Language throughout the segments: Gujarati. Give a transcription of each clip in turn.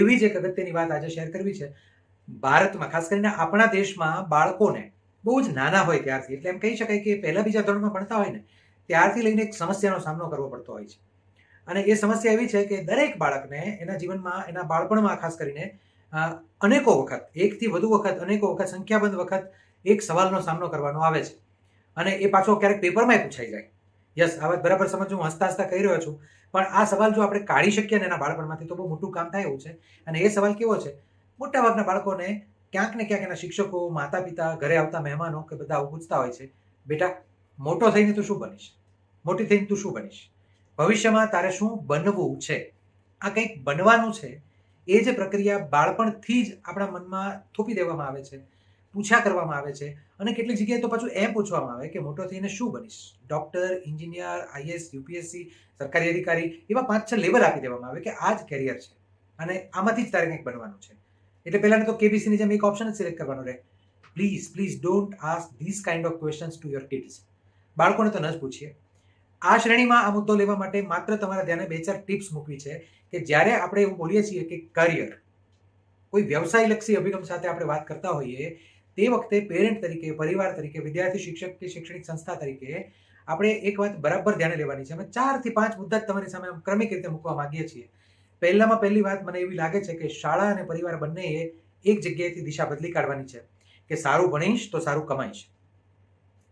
એવી જ એક અગત્યની વાત આજે શેર કરવી છે. ભારતમાં, ખાસ કરીને આપણા દેશમાં બાળકોને બહુ જ નાના હોય ત્યારથી, એટલે એમ કહી શકાય કે પહેલા બીજા ધોરણમાં ભણતા હોય ને, ત્યારથી લઈને એક સમસ્યાનો સામનો કરવો પડતો હોય છે. અને એ સમસ્યા એવી છે કે દરેક બાળકને એના જીવનમાં, એના બાળપણમાં ખાસ કરીને અનેકો વખત, એકથી વધુ વખત, અનેકો વખત, સંખ્યાબંધ વખત એક સવાલનો સામનો કરવાનો આવે છે. અને એ પાછો ક્યારેક પેપરમાંય પૂછાઈ જાય. યસ આ વાત બરાબર સમજ હું હસતા હસતા કહી રહ્યો છું. પણ આ સવાલ જો આપણે કાઢી શકીએ ને એના બાળપણમાંથી તો બહુ મોટું કામ થાય એવું છે. અને એ સવાલ કેવો છે? મોટાભાગના બાળકોને ક્યાંક ને ક્યાંક એના શિક્ષકો માતા પિતા ઘરે આવતા મહેમાનો કે બધા આવું પૂછતા હોય છે, બેટા, મોટો થઈને તું શું બનીશ? મોટી થઈને તું શું બનીશ? ભવિષ્યમાં તારે શું બનવું છે? આ કંઈક બનવાનું છે. એ જે પ્રક્રિયા બાળપણથી જ આપણા મનમાં થોપી દેવામાં આવે છે. પૂછા કરવામાં આવે છે અને કેટલીક જગ્યાએ તો પાછું એમ પૂછવામાં આવે કે મોટો થઈને શું બનીશ? ડોક્ટર એન્જિનિયર આઈએસ યુપીએસસી સરકારી અધિકારી એવા પાંચ છ લેવલ આપી દેવામાં આવે કે આ જ કેરિયર છે અને આમાંથી જ તારે કંઈક બનવાનું છે. એટલે પહેલાં તો કેબીસીની જેમ એક ઓપ્શન જ સિલેક્ટ કરવાનો રહે. Please please don't ask this kind of questions to your kids બાળકોને તો ન જ પૂછીએ. આ શ્રેણીમાં આ મુદ્દો લેવા માટે માત્ર તમારા ધ્યાને બે ચાર ટિપ્સ મૂકવી છે કે જ્યારે આપણે એવું બોલીએ છીએ કે કરિયર કોઈ વ્યવસાયલક્ષી અભિગમ સાથે આપણે વાત કરતા હોઈએ તે વખતે પેરેન્ટ તરીકે, પરિવાર તરીકે, વિદ્યાર્થી શિક્ષક કે શૈક્ષણિક સંસ્થા તરીકે આપણે એક વાત બરાબર ધ્યાને લેવાની છે. અમે ચારથી પાંચ મુદ્દા જ તમારી સામે ક્રમિક રીતે મૂકવા માંગીએ છીએ. પહેલામાં પહેલી વાત મને એવી લાગે છે કે શાળા અને પરિવાર બંનેએ એક જગ્યાએથી દિશા બદલી કાઢવાની છે કે સારું ભણીશ તો સારું કમાઈશ.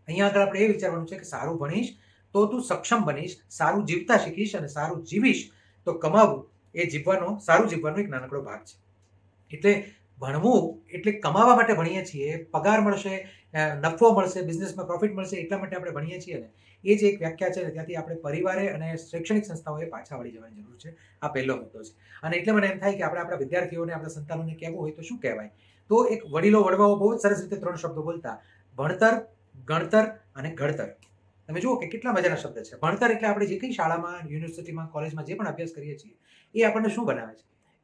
અહીંયા આગળ આપણે એ વિચારવાનું છે કે સારું ભણીશ તો તું સક્ષમ બનીશ, સારું જીવતા શીખીશ અને સારું જીવીશ તો કમાવું એ જીવવાનો, સારું જીવવાનો એક નાનકડો ભાગ છે. એટલે ભણવું એટલે કમાવા માટે ભણીએ છીએ, પગાર મળશે નફો મળશે બિઝનેસમાં પ્રોફિટ મળશે એટલા માટે આપણે ભણીએ છીએ ને. એ જે એક વ્યાખ્યા છે ત્યાંથી આપણે પરિવારે અને શૈક્ષણિક સંસ્થાઓએ પાછા વળી જવાની જરૂર છે. આ પહેલો મુદ્દો છે. અને એટલે મને એમ થાય કે આપણે આપણા વિદ્યાર્થીઓને, આપણા સંતાનોને કહેવું હોય તો શું કહેવાય? તો એક વડીલો વડવાઓ બહુ જ સરસ રીતે ત્રણ શબ્દો બોલતા. ભણતર, ગણતર અને ઘડતર. તમે જુઓ કે કેટલા મજાના શબ્દ છે. ભણતર એટલે આપણે જે કંઈ શાળામાં યુનિવર્સિટીમાં કોલેજમાં જે પણ અભ્યાસ કરીએ છીએ, એ આપણને શું બનાવે છે?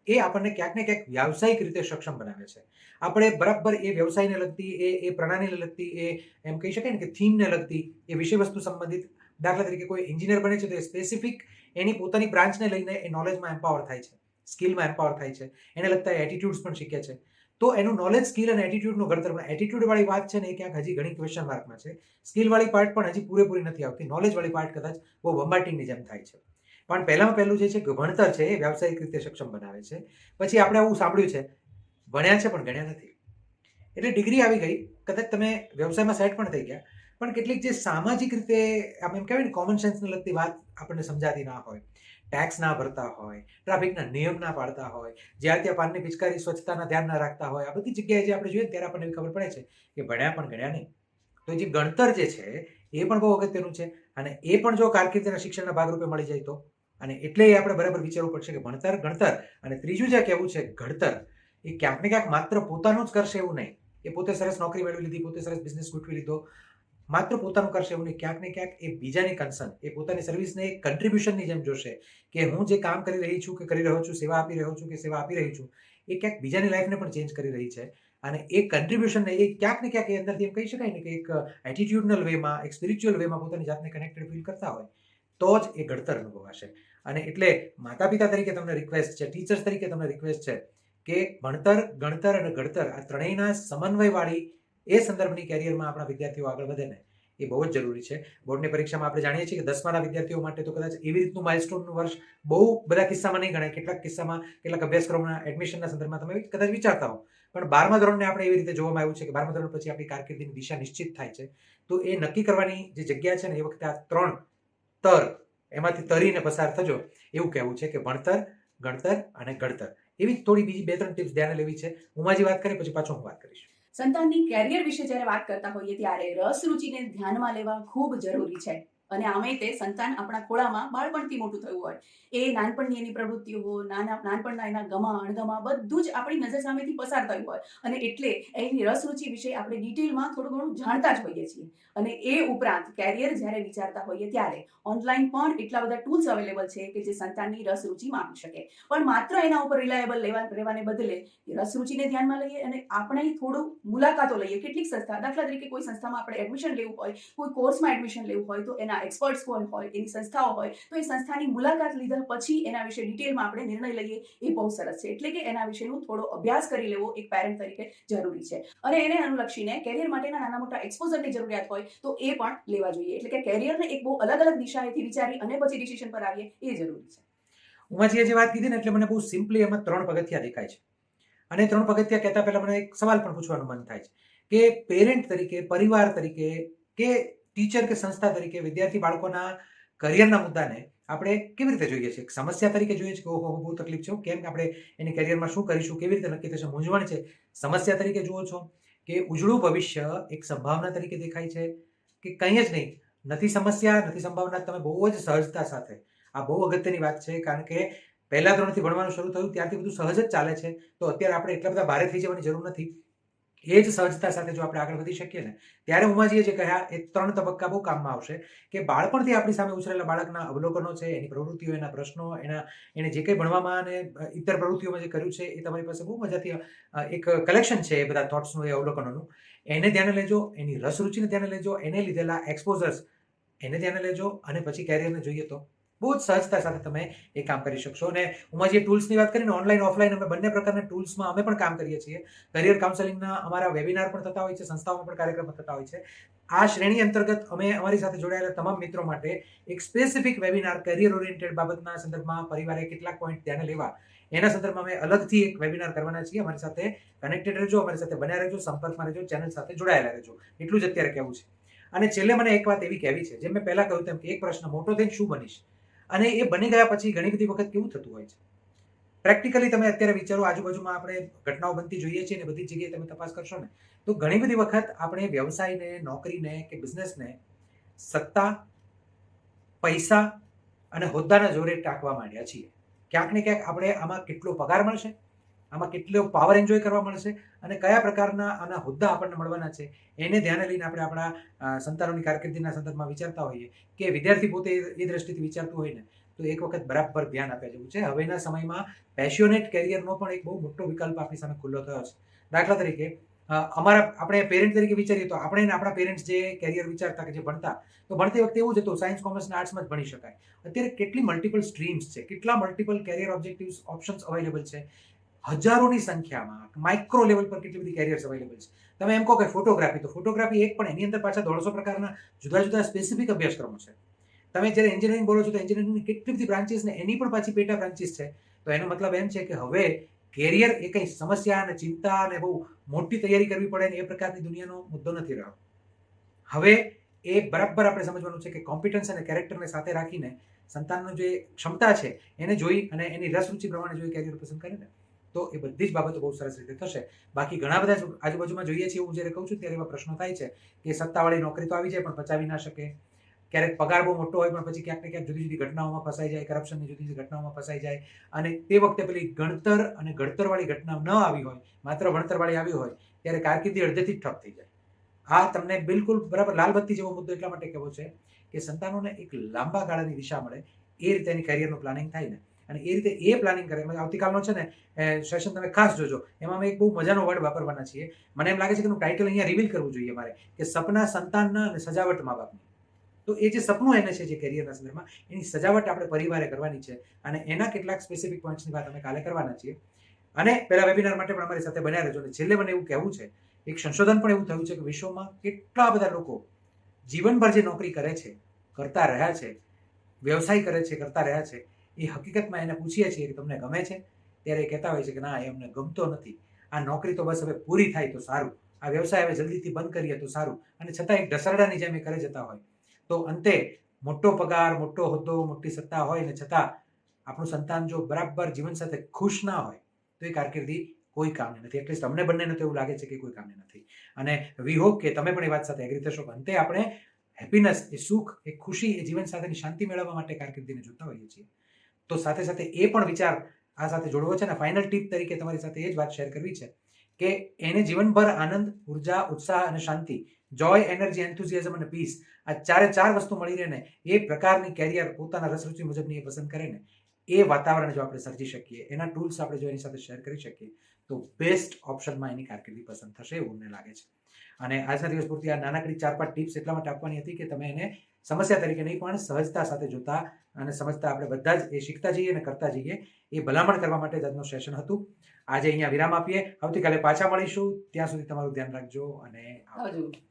એ આપણને ક્યાંક ને ક્યાંક વ્યાવસાયિક રીતે સક્ષમ બનાવે છે. આપણે બરાબર એ વ્યવસાયને લગતી, એ એ પ્રણાલીને લગતી, એ, એમ કહી શકાય ને કે થીમને લગતી, એ વિષય વસ્તુ સંબંધિત દાખલા તરીકે કોઈ એન્જિનિયર બને છે તો એ સ્પેસિફિક એની પોતાની બ્રાન્ચને લઈને એ નોલેજમાં એમ્પાવર થાય છે. સ્કિલમાં એમ્પાવર થાય છે. એને લગતા એટીટ્યુડ્સ પણ શીખે છે. તો એનું નોલેજ સ્કિલ અને એટીટ્યુડનું ઘડતર પણ એટીટ્યુડવાળી વાત છે ને એ ક્યાંક હજી ઘણી ક્વેશ્ચન માર્કમાં છે. સ્કિલવાળી પાર્ટ પણ હજી પૂરેપૂરી નથી આવતી. નોલેજવાળી પાર્ટ કદાચ બહુ બંબાટીની જેમ થાય છે. પણ પહેલામાં પહેલું જે છે ભણતર છે, એ વ્યાવસાયિક રીતે સક્ષમ બનાવે છે. પછી આપણે આવું સાંભળ્યું છે, ભણ્યા છે પણ ગણ્યા નથી. એટલે ડિગ્રી આવી ગઈ, કદાચ તમે વ્યવસાયમાં સેટ પણ થઈ ગયા, પણ કેટલીક જે સામાજિક રીતે, આમ એમ કહેવાય ને કોમન સેન્સને લગતી વાત આપણને સમજાતી ના હોય. ટેક્સ ના ભરતા હોય ટ્રાફિકના નિયમ ના પાડતા હોય, જ્યાં ત્યાં પાનની પિચકારી સ્વચ્છતાના ધ્યાન ના રાખતા હોય, આ બધી જગ્યાએ જે આપણે જોઈએ ત્યારે આપણને એવી ખબર પડે છે કે ભણ્યા પણ ગણ્યા નહીં. તો જે ગણતર જે છે, એ પણ બહુ અગત્યનું છે. અને એ પણ જો કારકિર્દીના શિક્ષણના ભાગરૂપે મળી જાય તો? અને એટલે એ આપણે બરાબર વિચારવું પડશે કે ભણતર, ગણતર અને ત્રીજું જે કહેવું છે ઘડતર, એ ક્યાંક ને ક્યાંક માત્ર પોતાનું જ કરશે એવું નહીં. એ પોતે સરસ નોકરી મેળવી લીધી, પોતે સરસ બિઝનેસ ગોઠવી લીધો. માત્ર પોતાનું કરશે એવું નહીં. ક્યાંક ને ક્યાંક એ બીજાની કન્સર્ન એ પોતાની સર્વિસને એક કન્ટ્રીબ્યુશનની જેમ જોશે કે હું જે કામ કરી રહી છું કે કરી રહ્યો છું, સેવા આપી રહ્યો છું કે સેવા આપી રહી છું, એ ક્યાંક બીજાની લાઈફને પણ ચેન્જ કરી રહી છે. અને એ કન્ટ્રીબ્યુશનને એ ક્યાંક ને ક્યાંક એ અંદરથી એમ કહી શકાય ને કે એક એટીટ્યુડનલ વેમાં એક સ્પિરિચ્યુઅલ વેમાં પોતાની જાતને કનેક્ટેડ ફીલ કરતા હોય, તો જ એ ઘડતર અનુભવાશે. અને એટલે માતા પિતા તરીકે તમને રિક્વેસ્ટ છે ટીચર્સ તરીકે તમને રિક્વેસ્ટ છે કે ભણતર, ગણતર અને ઘડતર આ ત્રણેયના સમન્વયવાળી એ સંદર્ભની કેરિયરમાં આપણા વિદ્યાર્થીઓ આગળ વધે ને, એ બહુ જ જરૂરી છે. બોર્ડની પરીક્ષામાં આપણે જાણીએ છીએ કે દસમાના વિદ્યાર્થીઓ માટે તો કદાચ એવી રીતનું માઇલસ્ટોનનું વર્ષ બહુ બધા કિસ્સામાં નહીં ગણાય. કેટલાક કિસ્સામાં, કેટલાક અભ્યાસક્રમના એડમિશનના સંદર્ભમાં તમે કદાચ વિચારતા હો. પણ બારમા ધોરણને આપણે એવી રીતે જોવામાં આવ્યું છે કે બારમા ધોરણ પછી આપણી કારકિર્દીની દિશા નિશ્ચિત થાય છે. તો એ નક્કી કરવાની જે જગ્યા છે ને, એ વખતે આ ત્રણ તર એમાંથી તરીને પસાર થજો. એવું કહેવું છે કે ભણતર, ગણતર અને ઘડતર. એવી થોડી બીજી બે ત્રણ ટિપ્સ ધ્યાને લેવી છે. ઉમાજી વાત કરી, પછી પાછો હું વાત કરીશ. સંતાનની કેરિયર વિશે જ્યારે વાત કરતા હોઈએ ત્યારે રસ, રુચિને ધ્યાનમાં લેવા ખૂબ જરૂરી છે. અને આમે તે સંતાન આપણા ખોળામાં બાળપણથી મોટું થયું હોય. એ નાનપણની એની પ્રવૃત્તિઓ, નાના, નાનપણના એના ગમા અણગમા બધું જ આપણી નજર સામેથી પસાર થયું હોય. અને એટલે એની રસરૂચિ વિશે આપણે ડિટેલમાં થોડું ઘણું જાણતા જ હોઈએ છીએ. અને એ ઉપરાંત કેરિયર જ્યારે વિચારતા હોઈએ ત્યારે ઓનલાઈન પણ એટલા બધા ટૂલ્સ અવેલેબલ છે કે જે સંતાનની રસ રુચિ માપી શકે. પણ માત્ર એના ઉપર રિલાયેબલ લેવા, રહેવાને બદલે એ રસ ધ્યાનમાં લઈએ અને આપણે થોડું મુલાકાતો લઈએ. કેટલીક સંસ્થા, દાખલા તરીકે કોઈ સંસ્થામાં આપણે એડમિશન લેવું હોય, કોઈ કોર્સમાં એડમિશન લેવું હોય તો એના એના એક્સપર્ટ્સ કોઈ હોય, એની સંસ્થાઓ હોય, તો એ સંસ્થાની મુલાકાત લીધા પછી એના વિશે ડિટેલમાં આપણે નિર્ણય લઈએ, એ બહુ સરસ છે. એટલે કે એના વિશેનું થોડો અભ્યાસ કરી લેવો એક પેરેન્ટ તરીકે જરૂરી છે. અને એને અનુલક્ષીને કેરિયર માટેના નાના મોટા એક્સપોઝરની જરૂરિયાત હોય, તો એ પણ લેવા જોઈએ. એટલે કે કેરિયરને એક બહુ અલગ અલગ દિશાએથી વિચારી અને પછી ડિસિશન પર આવીએ, એ જરૂરી છે. ઉમાજીએ જે વાત કીધી ને એટલે મને બહુ સિમ્પલી એમાં ત્રણ પગથિયા દેખાય છે. અને ત્રણ પગથિયા કહેતા પહેલા મને એક સવાલ પણ પૂછવાનું મન થાય છે. કે પેરેન્ટ તરીકે, પરિવાર તરીકે કે ટીચર કે સંસ્થા તરીકે વિદ્યાર્થી બાળકોના કરિયરના મુદ્દાને આપણે કેવી રીતે જોઈએ છીએ? સમસ્યા તરીકે જોઈએ છીએ કે, ઓહો, બહુ તકલીફ છે કેમ કે આપણે એની કરિયરમાં શું કરીશું? કેવી રીતે નક્કી થશે? મૂંઝવણ છે. સમસ્યા તરીકે જુઓ છો કે ઉજળું ભવિષ્ય એક સંભાવના તરીકે દેખાય છે કે કંઈ જ નહીં. નથી સમસ્યા, નથી સંભાવના. તમે બહુ જ સહજતા સાથે, આ બહુ અગત્યની વાત છે કારણ કે પહેલા ધોરણથી ભણવાનું શરૂ થયું, ત્યારથી બધું સહજ જ ચાલે છે. તો અત્યારે આપણે એટલા બધા ભારે થઈ જવાની જરૂર નથી. એ જ સહજતા સાથે જો આપણે આગળ વધી શકીએ ને, ત્યારે ઉમાજીએ જે કહ્યા, એ ત્રણ તબક્કા બહુ કામમાં આવશે કે બાળપણથી આપણી સામે ઉછરેલા બાળકના અવલોકનો છે, એની પ્રવૃત્તિઓ, એના પ્રશ્નો, એના, એને જે કંઈ ભણવામાં અને ઇતર પ્રવૃત્તિઓમાં જે કર્યું છે, એ તમારી પાસે બહુ મજાથી એક કલેક્શન છે એ બધા થોટ્સનું એ અવલોકનોનું. એને ધ્યાને લેજો, એની રસ રુચિને ધ્યાને લેજો, એને લીધેલા એક્સપોઝર્સ એને ધ્યાને લેજો અને પછી કેરિયરને જોઈએ તો. બહુ જ સહજતા સાથે તમે એ કામ કરી શકશો. અને હું જે ટૂલ્સની વાત કરીને ઓનલાઈન ઓફલાઈન અમે બંને પ્રકારના ટૂલ્સમાં અમે પણ કામ કરીએ છીએ. કરિયર કાઉન્સેલિંગના અમારા વેબિનાર પણ થતા હોય છે, સંસ્થાઓમાં પણ કાર્યક્રમ થતા હોય છે. આ શ્રેણી અંતર્ગત અમે અમારી સાથે જોડાયેલા તમામ મિત્રો માટે એક સ્પેસિફિક વેબિનાર કરિયર ઓરિએન્ટેડ બાબતના સંદર્ભમાં પરિવારે કેટલાક પોઈન્ટ ધ્યાને લેવા, એના સંદર્ભમાં અમે અલગથી એક વેબિનાર કરવાના છીએ. અમારી સાથે કનેક્ટેડ રહેજો, અમારી સાથે બન્યા રહેજો, સંપર્કમાં રહેજો ચેનલ સાથે જોડાયેલા રહેજો. એટલું જ અત્યારે કહેવું છે. અને છેલ્લે મને એક વાત એવી કહેવી છે, જેમ મેં પહેલા કહ્યું તેમ કે એક પ્રશ્ન મોટો થઈને શું બનીશ? અને એ બની ગયા પછી ઘણી બધી વખત કેવું થતું હોય છે? પ્રેક્ટિકલી તમે અત્યારે વિચારો, આજુબાજુમાં આપણે ઘટનાઓ બનતી જોઈએ છીએ ને બધી જગ્યાએ તમે તપાસ કરશો ને, તો ઘણી બધી વખત આપણે વ્યવસાયને, નોકરીને કે બિઝનેસને સત્તા, પૈસા અને હોદ્દાના જોરે ટાંકવા માંડ્યા છીએ. ક્યાંક ને ક્યાંક આપણે આમાં કેટલો પગાર મળશે? આમાં કેટલો પાવર એન્જોય કરવા મળશે અને કયા પ્રકારના આના હોદ્દા આપણને મળવાના છે, એને ધ્યાને લઈને આપણે આપણા સંતાનોની કારકિર્દીના સંદર્ભમાં વિચારતા હોઈએ કે વિદ્યાર્થી પોતે એ દ્રષ્ટિથી વિચારતું હોય ને, તો એક વખત બરાબર ધ્યાન આપ્યા જેવું છે. હવેના સમયમાં પેશિયોનેટ કેરિયરનો પણ એક બહુ મોટો વિકલ્પ આપણી સામે ખુલ્લો થયો છે. દાખલા તરીકે અમારા, આપણે પેરેન્ટ તરીકે વિચારીએ તો આપણે આપણા પેરેન્ટ્સ જે કેરિયર વિચારતા કે જે ભણતા, તો ભણતી વખતે એવું જ હતું સાયન્સ કોમર્સ અને આર્ટ્સમાં જ ભણી શકાય. અત્યારે કેટલી મલ્ટિપલ સ્ટ્રીમ્સ છે, કેટલા multiple career objectives options available છે. હજારોની સંખ્યામાં માઇક્રો લેવલ પર કેટલી બધી કેરિયર્સ અવેલેબલ છે. તમે એમ કહો કે ફોટોગ્રાફી તો ફોટોગ્રાફી એક પણ એની અંદર પાછા દોઢસો પ્રકારના જુદા જુદા સ્પેસિફિક અભ્યાસક્રમો છે. તમે જ્યારે એન્જિનિયરિંગ બોલો છો, તો એન્જિનિયરિંગની કેટલી બધી બ્રાન્ચીસ ને એની પણ પાછી પેટા બ્રાન્ચીસ છે. તો એનો મતલબ એમ છે કે હવે કેરિયર એ કંઈ સમસ્યા અને ચિંતા અને બહુ મોટી તૈયારી કરવી પડે ને એ પ્રકારની દુનિયાનો મુદ્દો નથી રહ્યો. હવે એ બરાબર આપણે સમજવાનું છે કે કોમ્પિટન્સ અને કેરેક્ટરને સાથે રાખીને સંતાનનો જે ક્ષમતા છે, એને જોઈ અને એની રસ રુચિ પ્રમાણે જોઈ કેરિયર પસંદ કરે ને તો એ બધી જ બાબતો બહુ સરસ રીતે થશે. બાકી ઘણા બધા આજુબાજુમાં જોઈએ છીએ હું જ્યારે કહું છું ત્યારે એવા પ્રશ્નો થાય છે કે સત્તાવાળી નોકરી તો આવી જાય પણ પચાવી ના શકે. ક્યારેક પગાર બહુ મોટો હોય પણ પછી ક્યાંક ને ક્યાંક જુદી જુદી ઘટનાઓમાં ફસાઈ જાય કરપ્શનની જુદી જુદી ઘટનાઓમાં ફસાઈ જાય અને તે વખતે પેલી ગણતર અને ઘડતરવાળી ઘટના ન આવી હોય, માત્ર ભણતરવાળી આવી હોય, ત્યારે કારકિર્દી અડધેથી જ ઠપ થઈ જાય. આ તમને બિલકુલ બરાબર લાલબત્તી જેવો મુદ્દો એટલા માટે કહેવો છે કે સંતાનોને એક લાંબા ગાળાની દિશા મળે, એ રીતે એની કરિયરનું પ્લાનિંગ થાય ને અને એ રીતે એ પ્લાનિંગ કરે. એટલે આવતીકાલનો છે ને સેશન તમે ખાસ જોજો. એમાં અમે એક બહુ મજાનો વર્ડ વાપરવાના છીએ. મને એમ લાગે છે કે એનું ટાઇટલ અહીંયા રિવીલ કરવું જોઈએ મારે, કે સપના, સંતાનના અને સજાવટ મા બાપની તો એ જે સપનું એને છે જે કેરિયરના સંદર્ભમાં, એની સજાવટ આપણે પરિવારે કરવાની છે અને એના કેટલાક સ્પેસિફિક પોઈન્ટ્સની વાત અમે કાલે કરવાના છીએ. અને પહેલા વેબિનાર માટે પણ અમારી સાથે બન્યા રહેજો અને છેલ્લે મને એવું કહેવું છે, એક સંશોધન પણ એવું થયું છે કે વિશ્વમાં કેટલા બધા લોકો જીવનભર જે નોકરી કરે છે, કરતા રહ્યા છે, વ્યવસાય કરે છે, કરતા રહ્યા છે એ હકીકતમાં એને પૂછીએ છીએ કે તમને ગમે છે? ત્યારે એ કહેતા હોય છે કે ના, એ અમને ગમતો નથી. આ નોકરી તો બસ હવે પૂરી થાય તો સારું. આ વ્યવસાય હવે જલ્દીથી બંધ કરીએ તો સારું. અને છતાં એક ઢસરડાની જેમ એ કરે જતા હોય. તો અંતે મોટો પગાર, મોટો હોદ્દો, મોટી સત્તા હોય ને છતાં આપણું સંતાન જો બરાબર જીવન સાથે ખુશ ના હોય, તો એ કારકિર્દી કોઈ કામની નથી. એટલીસ્ટ અમને બંનેને તો એવું લાગે છે કે કોઈ કામની નથી. અને વી હોપ કે તમે પણ એ વાત સાથે એગ્રી થશો અંતે આપણે હેપીનેસ એ સુખ, એ ખુશી, એ જીવન સાથેની શાંતિ મેળવવા માટે કારકિર્દીને જોતા હોઈએ છીએ. તો સાથે સાથે એ પણ વિચાર આ સાથે જોડવો છે ને ફાઇનલ ટીપ તરીકે તમારી સાથે એ જ વાત શેર કરવી છે કે એને જીવનભર આનંદ, ઊર્જા, ઉત્સાહ અને શાંતિ જોય એનર્જી એન્થુઝિયાઝમ અને પીસ આ ચારે ચાર વસ્તુ મળી રહે ને એ પ્રકારની કેરિયર પોતાના રસ રુચિ મુજબની એ પસંદ કરે ને એ વાતાવરણ જો આપણે સર્જી શકીએ, એના ટૂલ્સ આપણે જો એની સાથે શેર કરી શકીએ, તો બેસ્ટ ઓપ્શનમાં એની કારકિર્દી પસંદ થશે એવું મને લાગે છે. અને આજના દિવસ પૂરતી આ નાનકડી ચાર પાંચ ટિપ્સ એટલા માટે આપવાની હતી કે તમે એને સમસ્યા તરીકે નહીં, પણ સહજતા સાથે જોતા અને સમજતા આપણે બધા જ એ શીખતા જઈએ અને કરતા જઈએ. એ ભલામણ કરવા માટે આજનું સેશન હતું. આજે અહીંયા વિરામ આપીએ. આવતીકાલે પાછા મળીશું. ત્યાં સુધી તમારું ધ્યાન રાખજો અને. આવજો.